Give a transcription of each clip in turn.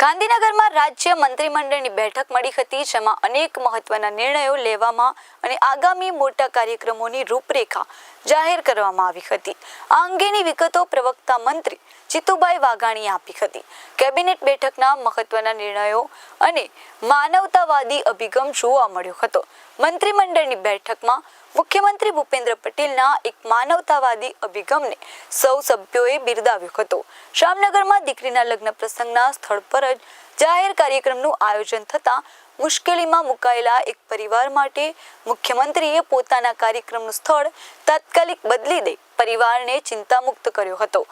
ગાંધીનગરમાં રાજ્ય મંત્રીમંડળની બેઠક મળી હતી, જેમાં અનેક મહત્વના નિર્ણયો લેવામાં અને આગામી મોટા કાર્યક્રમોની રૂપરેખા જાહેર કરવામાં આવી હતી. આ અંગેની વિગતો પ્રવક્તા મંત્રી જીતુભાઈ વાઘાણીએ આપી હતી. કેબિનેટ બેઠકના મહત્વના નિર્ણયો અને માનવતાવાદી અભિગમ જોવા મળ્યો હતો. મંત્રીમંડળની બેઠકમાં મુખ્યમંત્રી ભૂપેન્દ્ર પટેલના એક માનવતાવાદી અભિગમને સૌ સભ્યોએ બિરદાવ્યો હતો. શામનગરમાં દીકરીના લગ્ન પ્રસંગના સ્થળ પર જ જાહેર કાર્યક્રમનું આયોજન થતાં મુશ્કેલીમાં મુકાયેલા એક પરિવાર માટે મુખ્યમંત્રીએ પોતાના કાર્યક્રમનું સ્થળ તાત્કાલિક બદલી દઈ પરિવારને ચિંતામુક્ત કર્યો હતો.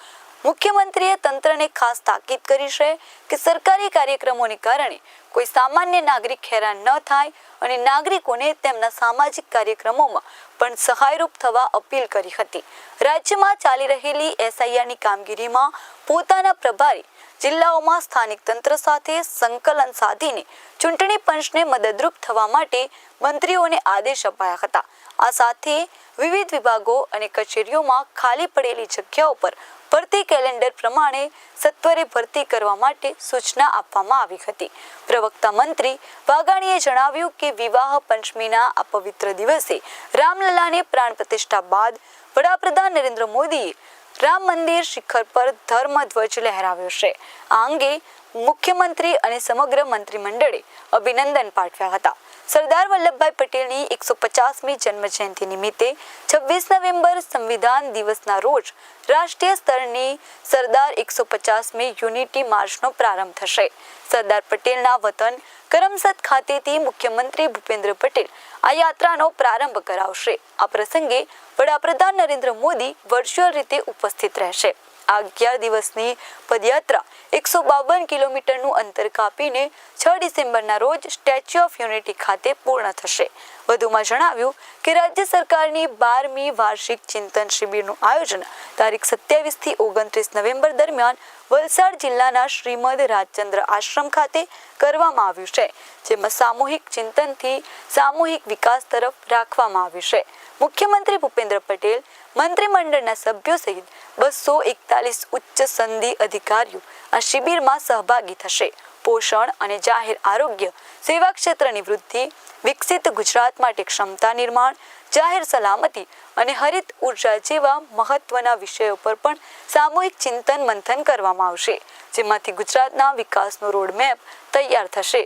મુખ્યમંત્રીએ તંત્રને ખાસ તાકીદ કરી છે કે સરકારી કાર્યક્રમોને કારણે કોઈ સામાન્ય નાગરિક હેરાન ન થાય અને નાગરિકોને તેમના સામાજિક કાર્યક્રમોમાં પણ સહાયરૂપ થવા અપીલ કરી હતી. રાજ્યમાં ચાલી રહેલી એસઆઈઆરની કામગીરીમાં પોતાના પ્રભારી, જિલ્લાઓમાં સ્થાનિક તંત્ર સાથે સંકલન સાધીને ચૂંટણી પંચને મદદરૂપ થવા માટે મંત્રીઓને આદેશ અપાયા હતા. આ સાથે વિવિધ વિભાગો અને કચેરીઓમાં ખાલી પડેલી જગ્યાઓ પર ભરતી કેલેન્ડર પ્રમાણે સત્વરે ભરતી કરવા માટે સૂચના આપવામાં આવી હતી. પ્રવક્તા મંત્રી વાઘાણીએ જણાવ્યું કે વિવાહ પંચમીના આ પવિત્ર દિવસે રામલલાને પ્રાણ પ્રતિષ્ઠા બાદ વડાપ્રધાન નરેન્દ્ર મોદીએ રામ મંદિર શિખર પર ધર્મ ધ્વજ લહેરાવ્યો છે. આ અંગે મુખ્યમંત્રી અને સમગ્ર મંત્રીમંડળે અભિનંદન પાઠવ્યા હતા. સરદાર વલ્લભભાઈ પટેલની એકસો પચાસમી જન્મજયંતિ નિમિત્તે છવ્વીસ નવેમ્બર સંવિધાન દિવસના રોજ રાષ્ટ્રીય સ્તરની સરદાર એકસો પચાસમી યુનિટી માર્ચનો પ્રારંભ થશે. સરદાર પટેલના વતન કરમસદ ખાતેથી મુખ્યમંત્રી ભૂપેન્દ્ર પટેલ આ યાત્રાનો પ્રારંભ કરાવશે. આ પ્રસંગે વડાપ્રધાન નરેન્દ્ર મોદી વર્ચ્યુઅલ રીતે ઉપસ્થિત રહેશે. અગિયાર દિવસની પદયાત્રા. એકસો બાવન કિલોમીટરનું અંતર કાપીને છ ડિસેમ્બરના રોજ સ્ટેચ્યુ ઓફ યુનિટી ખાતે પૂર્ણ થશે. વધુમાં જણાવ્યું કે રાજ્ય સરકારની બારમી વાર્ષિક ચિંતન શિબિરનું આયોજન તારીખ સત્યાવીસથી ઓગણત્રીસ નવેમ્બર દરમિયાન વલસાડ જિલ્લાના શ્રીમદ રાજચંદ્ર આશ્રમ ખાતે કરવામાં આવ્યું છે, જેમાં સામૂહિક ચિંતનથી સામૂહિક વિકાસ તરફ રાખવામાં આવ્યું છે. મુખ્યમંત્રી ભૂપેન્દ્ર પટેલ મંત્રીમંડળના સભ્યો સહિત બસો એકતાલીસ ઉચ્ચ સંધિ અધિકારીઓ આ શિબિરમાં સહભાગી થશે. પોષણ અને જાહેર આરોગ્ય, સેવા ક્ષેત્રની વૃદ્ધિ, વિકસિત ગુજરાત માટે ક્ષમતા નિર્માણ, જાહેર સલામતી અને હરિત ઊર્જા જેવા મહત્વના વિષયો પર પણ સામૂહિક ચિંતન મંથન કરવામાં આવશે, જેમાંથી ગુજરાતના વિકાસનો રોડમેપ તૈયાર થશે.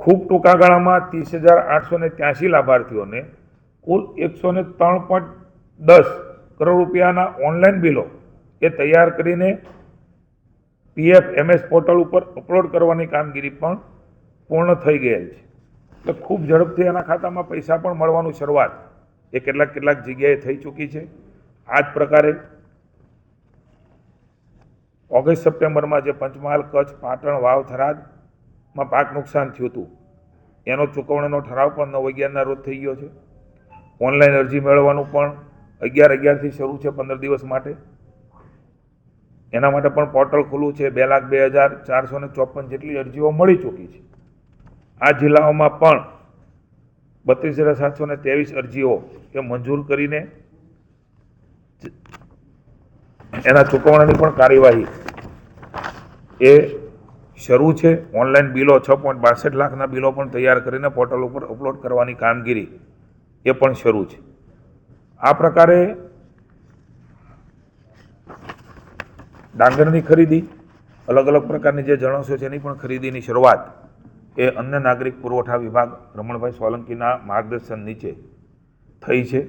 ખૂબ ટૂંકા ગાળામાં ત્રીસ હજાર આઠસો ને ત્યાસી લાભાર્થીઓને કુલ એકસો ને ત્રણ પોઈન્ટ દસ કરોડ રૂપિયાના ઓનલાઈન બિલો એ તૈયાર કરીને પીએફ, એમએસ પોર્ટલ ઉપર અપલોડ કરવાની કામગીરી પણ પૂર્ણ થઈ ગયેલ છે. એટલે ખૂબ ઝડપથી એના ખાતામાં પૈસા પણ મળવાનું શરૂઆત એ કેટલાક કેટલાક જગ્યાએ થઈ ચૂકી છે. આ જ પ્રકારે ઓગસ્ટ સપ્ટેમ્બરમાં જે પંચમહાલ, કચ્છ, પાટણ, વાવ, થરાદમાં પાક નુકસાન થયું હતું, એનો ચૂકવણીનો ઠરાવ પણ નવ અગિયારના રોજ થઈ ગયો છે. ઓનલાઈન અરજી મેળવવાનું પણ અગિયાર અગિયારથી શરૂ છે પંદર દિવસ માટે. એના માટે પણ પોર્ટલ ખુલ્લું છે. બે લાખ બે હજાર ચારસો ને ચોપન જેટલી અરજીઓ મળી ચૂકી છે. આ જિલ્લાઓમાં પણ બત્રીસ હજાર સાતસો ને ત્રેવીસ અરજીઓ એ મંજૂર કરીને એના ચૂકવણાની પણ કાર્યવાહી એ શરૂ છે. ઓનલાઈન બિલો છ પોઈન્ટ બાસઠ લાખના બિલો પણ તૈયાર કરીને પોર્ટલ ઉપર અપલોડ કરવાની કામગીરી એ પણ શરૂ છે. આ પ્રકારે ડાંગરની ખરીદી, અલગ અલગ પ્રકારની જે જણસો છે એની પણ ખરીદીની શરૂઆત એ અન્ય નાગરિક પુરવઠા વિભાગ રમણભાઈ સોલંકીના માર્ગદર્શન નીચે થઈ છે.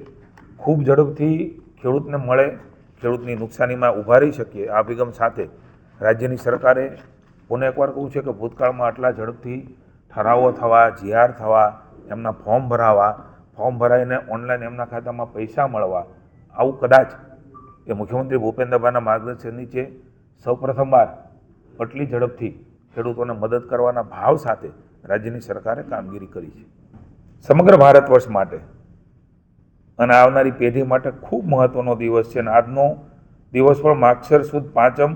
ખૂબ ઝડપથી ખેડૂતને મળે, ખેડૂતની નુકસાનીમાં ઊભા રહી શકીએ. આ અભિગમ સાથે રાજ્યની સરકારે પુનઃ એકવાર કહું છે કે ભૂતકાળમાં આટલા ઝડપથી ઠરાવો થવા જીઆર થવા, એમના ફોર્મ ભરાવા ફોર્મ ભરાઈને ઓનલાઈન એમના ખાતામાં પૈસા મળવા, આવું કદાચ એ મુખ્યમંત્રી ભૂપેન્દ્રભાઈના માર્ગદર્શન નીચે સૌપ્રથમવાર આટલી ઝડપથી ખેડૂતોને મદદ કરવાના ભાવ સાથે રાજ્યની સરકારે કામગીરી કરી છે. સમગ્ર ભારત વર્ષ માટે અને આવનારી પેઢી માટે ખૂબ મહત્વનો દિવસ છે અને આજનો દિવસ પણ માક્ષર સુદ પાંચમ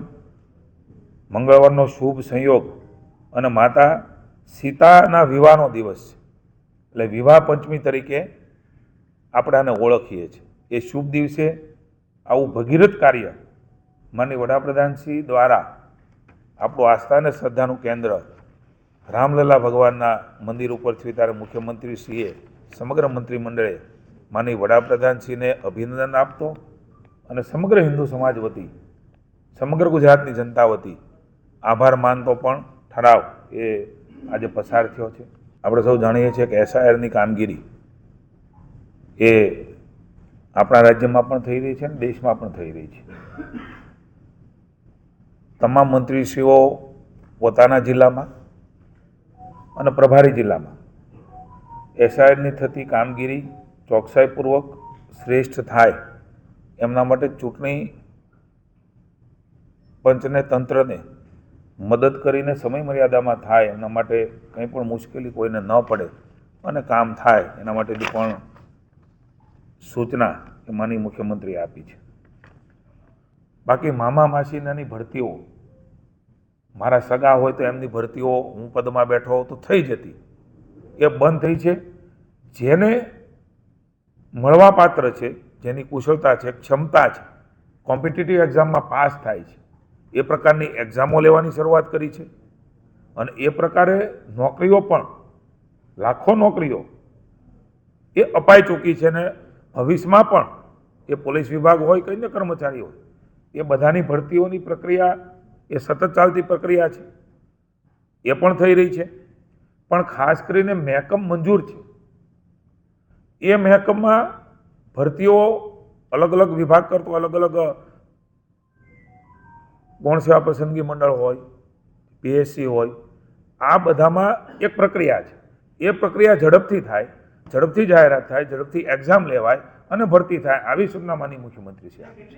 મંગળવારનો શુભ સંયોગ અને માતા સીતાના વિવાહનો દિવસ છે. એટલે વિવાહ પંચમી તરીકે આપણે ઓળખીએ છીએ. એ શુભ દિવસે આવું ભગીરથ કાર્ય માનની વડાપ્રધાનશ્રી દ્વારા આપણું આસ્થા અને શ્રદ્ધાનું કેન્દ્ર રામલલા ભગવાનના મંદિર ઉપર છે ત્યારે મુખ્યમંત્રીશ્રીએ સમગ્ર મંત્રીમંડળે માની વડાપ્રધાનશ્રીને અભિનંદન આપતો અને સમગ્ર હિન્દુ સમાજ વતી, સમગ્ર ગુજરાતની જનતા વતી આભાર માનતો પણ ઠરાવ એ આજે પસાર થયો છે. આપણે સૌ જાણીએ છીએ કે એસઆઈઆરની કામગીરી એ આપણા રાજ્યમાં પણ થઈ રહી છે અને દેશમાં પણ થઈ રહી છે. તમામ મંત્રીશ્રીઓ પોતાના જિલ્લામાં અને પ્રભારી જિલ્લામાં એસઆઈઆરની થતી કામગીરી ચોકસાઈપૂર્વક શ્રેષ્ઠ થાય એમના માટે ચૂંટણી પંચને, તંત્રને મદદ કરીને સમય મર્યાદામાં થાય, એના માટે કંઈ પણ મુશ્કેલી કોઈને ન પડે અને કામ થાય, એના માટેની પણ સૂચના એ માની મુખ્યમંત્રીએ આપી છે. બાકી મામા માસીનાની ભરતીઓ, મારા સગા હોય તો એમની ભરતીઓ, હું પદમાં બેઠો તો થઈ જતી. એ બંધ થઈ છે. જેને મળવાપાત્ર છે, જેની કુશળતા છે, ક્ષમતા છે, કોમ્પિટિટિવ એક્ઝામમાં પાસ થાય છે એ પ્રકારની એક્ઝામો લેવાની શરૂઆત કરી છે. અને એ પ્રકારે નોકરીઓ પણ, લાખો નોકરીઓ એ અપાઈ ચૂકી છે ને ભવિષ્યમાં પણ એ પોલીસ વિભાગ હોય કે અન્ય કર્મચારી હોય, એ બધાની ભરતીઓની પ્રક્રિયા, એ સતત ચાલતી પ્રક્રિયા છે. એ પણ થઈ રહી છે. પણ ખાસ કરીને મહેકમ મંજૂર છે. એ મહેકમમાં ભરતીઓ અલગ અલગ વિભાગ કરતો, અલગ અલગ ગૌણ સેવા પસંદગી મંડળ હોય, પીએસસી હોય, આ બધામાં એક પ્રક્રિયા છે. એ પ્રક્રિયા ઝડપથી થાય, ઝડપથી જાહેરાત થાય, ઝડપથી એક્ઝામ લેવાય અને ભરતી થાય, આવી સૂચના માની મુખ્યમંત્રી છે આપી છે.